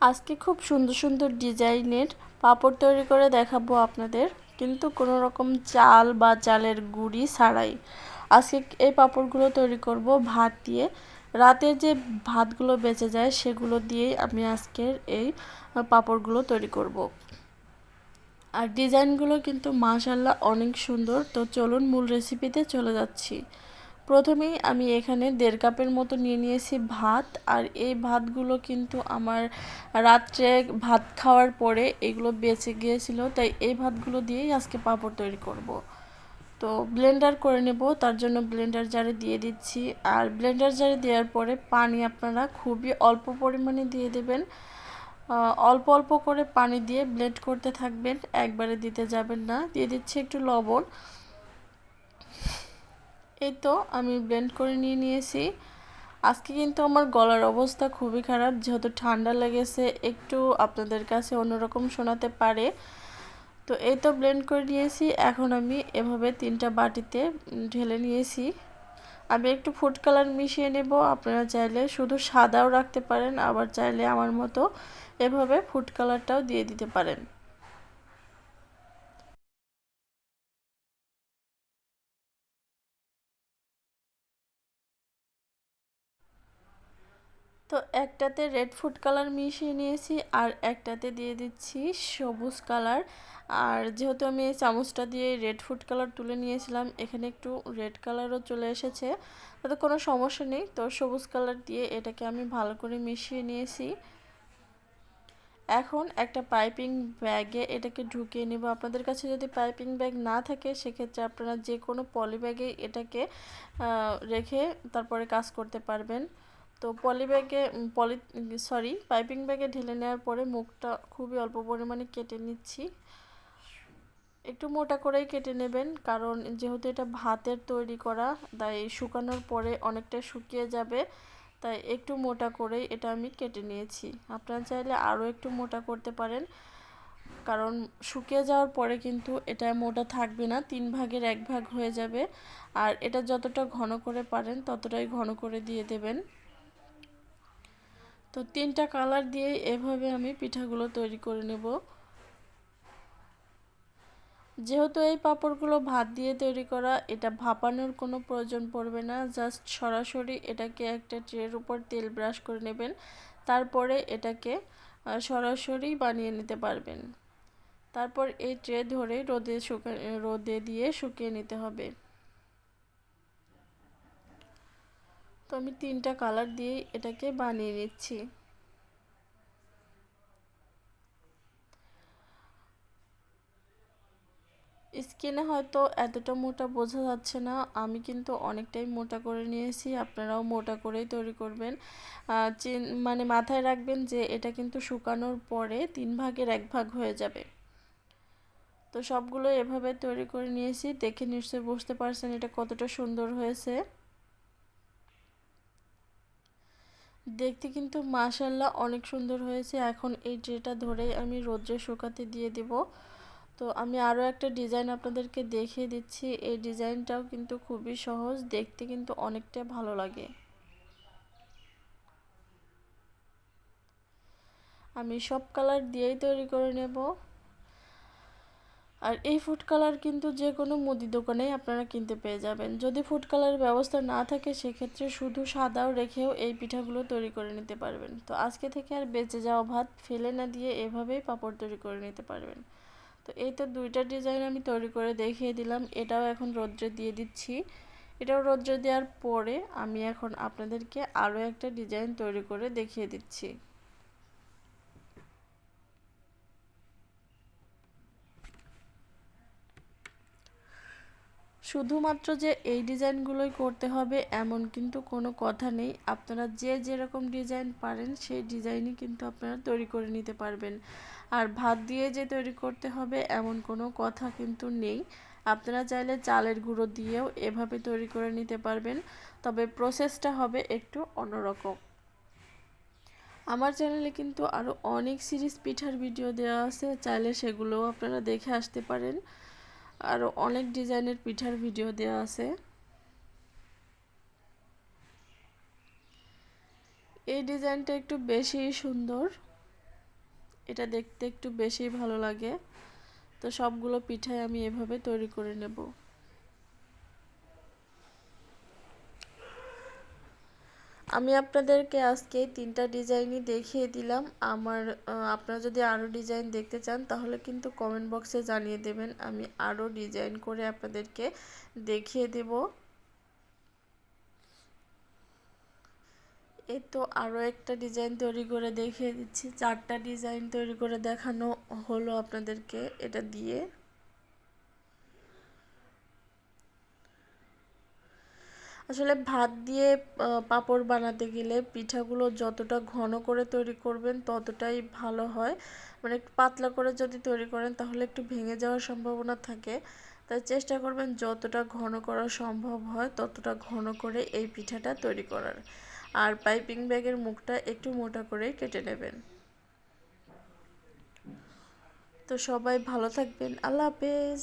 আজকে খুব সুন্দর সুন্দর ডিজাইনের পাপড় তৈরি করে দেখাবো আপনাদের। কিন্তু কোনো রকম চাল বা চালের গুড়ি ছাড়াই। আজকে এই পাপড়গুলো তৈরি করব ভাত দিয়ে। রাতে যে ভাতগুলো বেঁচে যায় সেগুলো দিয়েই আমি আজকের এই পাপড়গুলো তৈরি করব। আর ডিজাইনগুলো কিন্তু মাশাল্লাহ অনেক সুন্দর। তো চলুন মূল রেসিপিতে চলে যাচ্ছি। প্রথমেই আমি এখানে দেড় কাপের মতো নিয়ে নিয়েছি ভাত, আর এই ভাতগুলো কিন্তু আমার রাত্রে ভাত খাওয়ার পরে এগুলো বেঁচে গিয়েছিল, তাই এই ভাতগুলো দিয়েই আজকে পাঁপড় তৈরি করব। তো ব্লেন্ডার করে নেব, তার জন্য ব্লেন্ডার জারে দিয়ে দিচ্ছি, আর ব্লেন্ডার জারে দেওয়ার পরে পানি আপনারা খুবই অল্প পরিমাণে দিয়ে দেবেন। অল্প অল্প করে পানি দিয়ে ব্লেন্ড করতে থাকবেন, একবারে দিতে যাবেন না। দিয়ে দিচ্ছি একটু লবণ। এই তো, আমি ব্লেন্ড করে নিয়ে নিয়েছি। আজকে কিন্তু আমার গলার অবস্থা খুবই খারাপ, যেহেতু ঠান্ডা লেগেছে, একটু আপনাদের কাছে অন্যরকম শোনাতে পারে। তো এই তো ব্লেন্ড করে নিয়েছি, এখন আমি এভাবে তিনটা বাটিতে ঢেলে নিয়েছি। আমি একটু ফুড কালার মিশিয়ে নেব, আপনারা চাইলে শুধু সাদাও রাখতে পারেন, আবার চাইলে আমার মতো এভাবে ফুড কালারটাও দিয়ে দিতে পারেন। তো একটাতে রেড ফুড কালার মিশিয়ে নিয়েছি আর একটাতে দিয়ে দিচ্ছি সবুজ কালার আর যেহেতু আমি এই চামচটা দিয়ে রেড ফুড কালার তুলে নিয়েছিলাম, এখানে একটু রেড কালারও চলে এসেছে। তাতে কোনো সমস্যা নেই। তো সবুজ কালার দিয়ে এটাকে আমি ভালো করে মিশিয়ে নিয়েছি। এখন একটা পাইপিং ব্যাগে এটাকে ঢুকিয়ে নেব। আপনাদের কাছে যদি পাইপিং ব্যাগ না থাকে, সেক্ষেত্রে আপনারা যে কোনো পলি ব্যাগে এটাকে রেখে তারপরে কাজ করতে পারবেন। তো পলি ব্যাগে পলি, সরি, পাইপিং ব্যাগে ঢেলে নেওয়ার পরে মুখটা খুবই অল্প পরিমাণে কেটে নিচ্ছি। একটু মোটা করেই কেটে নেবেন, কারণ যেহেতু এটা ভাতের তৈরি করা, তাই শুকানোর পরে অনেকটা শুকিয়ে যাবে। তাই একটু মোটা করেই এটা আমি কেটে নিয়েছি। আপনারা চাইলে আরও একটু মোটা করতে পারেন, কারণ শুকিয়ে যাওয়ার পরে কিন্তু এটা মোটা থাকবে না, তিন ভাগের এক ভাগ হয়ে যাবে। আর এটা যতটা ঘন করে পারেন, ততটাই ঘন করে দিয়ে দেবেন। তো তিনটা কালার দিয়ে এভাবে আমি পিঠাগুলো তৈরি করে নেব। যেহেতু এই পাঁপড়গুলো ভাত দিয়ে তৈরি করা, এটা ভাপানোর কোনো প্রয়োজন পড়বে না। জাস্ট সরাসরি এটাকে একটা ট্রের উপর তেল ব্রাশ করে নেবেন। তারপরে এটাকে সরাসরি বানিয়ে নিতে পারবেন। তারপর এই ট্রে ধরে রোদে শুকা, রোদে দিয়ে শুকিয়ে নিতে হবে। তো আমি তিনটা কালার দিয়েই এটাকে বানিয়ে নিচ্ছি। স্কিনে হয়তো এতটা মোটা বোঝা যাচ্ছে না, আমি কিন্তু অনেকটাই মোটা করে নিয়েছি, আপনারাও মোটা করেই তৈরি করবেন। মানে মাথায় রাখবেন যে এটা কিন্তু শুকানোর পরে তিন ভাগের এক ভাগ হয়ে যাবে। তো সবগুলো এভাবে তৈরি করে নিয়েছি, দেখে নিশ্চয়ই বুঝতে পারছেন এটা কতটা সুন্দর হয়েছে। দেখতে কিন্তু মাশাল্লাহ অনেক সুন্দর হয়েছে। এখন এই ট্রেটা ধরেই আমি রোদ্রে শুকাতে দিয়ে দিব। তো আমি আরও একটা ডিজাইন আপনাদেরকে দেখিয়ে দিচ্ছি। এই ডিজাইনটাও কিন্তু খুবই সহজ, দেখতে কিন্তু অনেকটা ভালো লাগে। আমি সব কালার দিয়েই তৈরি করে নেব। আর এই ফুড কালার কিন্তু যে কোনো মুদি দোকানেই আপনারা কিনতে পেয়ে যাবেন। যদি ফুড কালারের ব্যবস্থা না থাকে, সেক্ষেত্রে শুধু সাদাও রেখেও এই পিঠাগুলো তৈরি করে নিতে পারবেন। তো আজকে থেকে আর বেঁচে যাওয়া ভাত ফেলে না দিয়ে এভাবেই পাপড় তৈরি করে নিতে পারবেন। তো এই তো দুইটা ডিজাইন আমি তৈরি করে দেখিয়ে দিলাম। এটাও এখন রৌদ্রে দিয়ে দিচ্ছি। এটাও রৌদ্রে দেওয়ার পরে আমি এখন আপনাদেরকে আরও একটা ডিজাইন তৈরি করে দেখিয়ে দিচ্ছি। শুধুমাত্র যে এই ডিজাইনগুলোই করতে হবে এমন কিন্তু কোনো কথা নেই। আপনারা যে যেরকম ডিজাইন পারেন, সেই ডিজাইনই কিন্তু আপনারা তৈরি করে নিতে পারবেন। আর ভাত দিয়ে যে তৈরি করতে হবে, এমন কোনো কথা কিন্তু নেই। আপনারা চাইলে চালের গুঁড়ো দিয়েও এভাবে তৈরি করে নিতে পারবেন, তবে প্রসেসটা হবে একটু অন্যরকম। আমার চ্যানেলে কিন্তু আরও অনেক সিরিজ পিঠার ভিডিও দেওয়া আছে, চাইলে সেগুলোও আপনারা দেখে আসতে পারেন। আরও অনেক ডিজাইনের পিঠার ভিডিও দেওয়া আছে। এই ডিজাইনটা একটু বেশি সুন্দর। এটা দেখতে একটু বেশি ভালো লাগে। তো সবগুলো পিঠাই আমি এভাবে তৈরি করে নেব। আমি আপনাদেরকে আজকে তিনটা ডিজাইনই দেখিয়ে দিলাম। আমার আপনারা যদি আরও ডিজাইন দেখতে চান, তাহলে কিন্তু কমেন্ট বক্সে জানিয়ে দেবেন। আমি আরও ডিজাইন করে আপনাদেরকে দেখিয়ে দেব। এ তো আরও একটা ডিজাইন তৈরি করে দেখিয়ে দিচ্ছি। চারটা ডিজাইন তৈরি করে দেখানো হলো আপনাদেরকে এটা দিয়ে। আসলে ভাত দিয়ে পাঁপড় বানাতে গেলে পিঠাগুলো যতটা ঘন করে তৈরি করবেন ততটাই ভালো হয়। মানে একটু পাতলা করে যদি তৈরি করেন তাহলে একটু ভেঙে যাওয়ার সম্ভাবনা থাকে। তাই চেষ্টা করবেন যতটা ঘন করা সম্ভব হয় ততটা ঘন করে এই পিঠাটা তৈরি করার। আর পাইপিং ব্যাগের মুখটা একটু মোটা করেই কেটে নেবেন। তো সবাই ভালো থাকবেন। আল্লাহ হাফেজ।